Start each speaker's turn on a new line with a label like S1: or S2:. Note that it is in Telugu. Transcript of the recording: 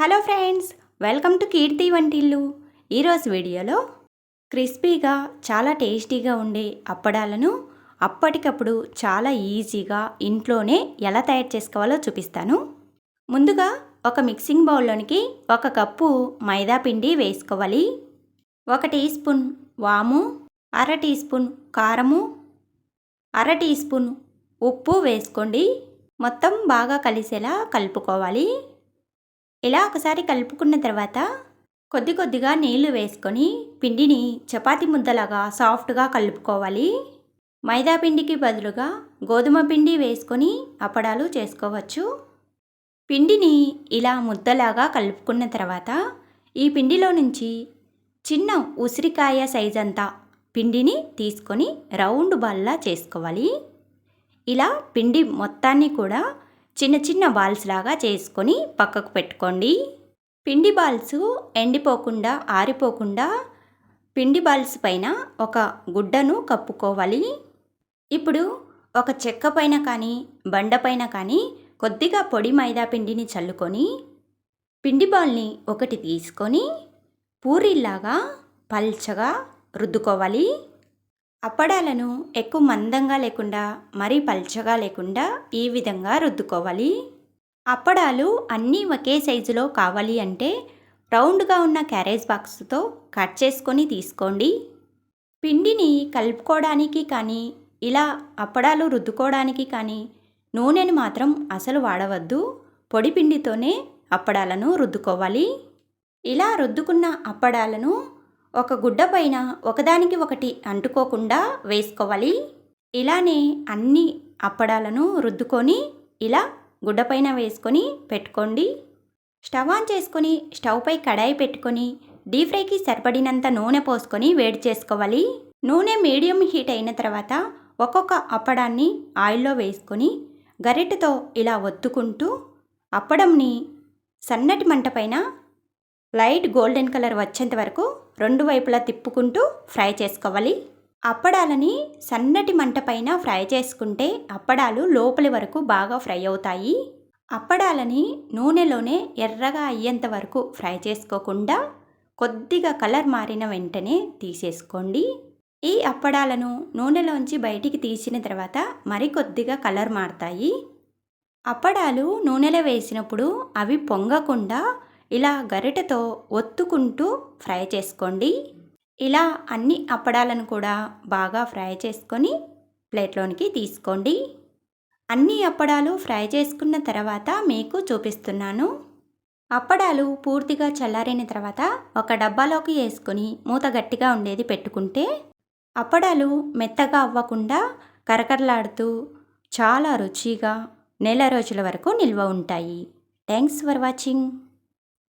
S1: Hello friends welcome to Keerthi Vantillu. ఈరోజు వీడియోలో క్రిస్పీగా చాలా టేస్టీగా ఉండే అప్పడాలను అప్పటికప్పుడు చాలా ఈజీగా ఇంట్లోనే ఎలా తయారు చేసుకోవాలో చూపిస్తాను. ముందుగా ఒక మిక్సింగ్ బౌల్లోనికి ఒక కప్పు మైదా పిండి వేసుకోవాలి. ఒక టీ స్పూన్ వాము అర టీ స్పూన్ కారము అర టీ స్పూన్ ఉప్పు వేసుకోండి. మొత్తం బాగా కలిసేలా కలుపుకోవాలి. ఇలా ఒకసారి కలుపుకున్న తర్వాత కొద్ది కొద్దిగా నీళ్ళు వేసుకొని పిండిని చపాతి ముద్దలాగా సాఫ్ట్గా కలుపుకోవాలి. మైదా పిండికి బదులుగా గోధుమ పిండి వేసుకొని అప్పడాలు చేసుకోవచ్చు. పిండిని ఇలా ముద్దలాగా కలుపుకున్న తర్వాత ఈ పిండిలో నుంచి చిన్న ఉసిరికాయ సైజ్ అంతా పిండిని తీసుకొని రౌండ్ బాల్లా చేసుకోవాలి. ఇలా పిండి మొత్తాన్ని కూడా చిన్న చిన్న బాల్స్ లాగా చేసుకొని పక్కకు పెట్టుకోండి. పిండి బాల్స్ ఎండిపోకుండా ఆరిపోకుండా పిండి బాల్స్ పైన ఒక గుడ్డను కప్పుకోవాలి. ఇప్పుడు ఒక చెక్క పైన కానీ బండ పైన కానీ కొద్దిగా పొడి మైదా పిండిని చల్లుకొని పిండి బాల్ని ఒకటి తీసుకొని పూరీలాగా పల్చగా రుద్దుకోవాలి. అప్పడాలను ఎక్కువ మందంగా లేకుండా మరీ పల్చగా లేకుండా ఈ విధంగా రుద్దుకోవాలి. అప్పడాలు అన్నీ ఒకే సైజులో కావాలి అంటే రౌండ్గా ఉన్న క్యారేజ్ బాక్స్తో కట్ చేసుకొని తీసుకోండి. పిండిని కలుపుకోవడానికి కానీ ఇలా అప్పడాలు రుద్దుకోవడానికి కానీ నూనెను మాత్రం అసలు వాడవద్దు. పొడి పిండితోనే అప్పడాలను రుద్దుకోవాలి. ఇలా రుద్దుకున్న అప్పడాలను ఒక గుడ్డ పైన ఒకదానికి ఒకటి అంటుకోకుండా వేసుకోవాలి. ఇలానే అన్ని అప్పడాలను రుద్దుకొని ఇలా గుడ్డ పైన వేసుకొని పెట్టుకోండి. స్టవ్ ఆన్ చేసుకొని స్టవ్ పై కడాయి పెట్టుకొని డీప్ ఫ్రైకి సరిపడినంత నూనె పోసుకొని వేడి చేసుకోవాలి. నూనె మీడియం హీట్ అయిన తర్వాత ఒక్కొక్క అప్పడాన్ని ఆయిల్లో వేసుకొని గరిటెతో ఇలా ఒత్తుకుంటూ అప్పడంని సన్నటి మంట పైన లైట్ గోల్డెన్ కలర్ వచ్చేంత వరకు రెండు వైపులా తిప్పుకుంటూ ఫ్రై చేసుకోవాలి. అప్పడాలని సన్నటి మంట పైన ఫ్రై చేసుకుంటే అప్పడాలు లోపలి వరకు బాగా ఫ్రై అవుతాయి. అప్పడాలని నూనెలోనే ఎర్రగా అయ్యేంత వరకు ఫ్రై చేసుకోకుండా కొద్దిగా కలర్ మారిన వెంటనే తీసేసుకోండి. ఈ అప్పడాలను నూనెలోంచి బయటికి తీసిన తర్వాత మరికొద్దిగా కలర్ మారుతాయి. అప్పడాలు నూనెలో వేసినప్పుడు అవి పొంగకుండా ఇలా గరిటెతో ఒత్తుకుంటూ ఫ్రై చేసుకోండి. ఇలా అన్ని అప్పడాలను కూడా బాగా ఫ్రై చేసుకొని ప్లేట్లోనికి తీసుకోండి. అన్ని అప్పడాలు ఫ్రై చేసుకున్న తర్వాత మీకు చూపిస్తున్నాను. అప్పడాలు పూర్తిగా చల్లారిన తర్వాత ఒక డబ్బాలోకి వేసుకొని మూత గట్టిగా ఉండేది పెట్టుకుంటే అప్పడాలు మెత్తగా అవ్వకుండా కరకరలాడుతూ చాలా రుచిగా నెల రోజుల వరకు నిల్వ ఉంటాయి. Thanks for watching.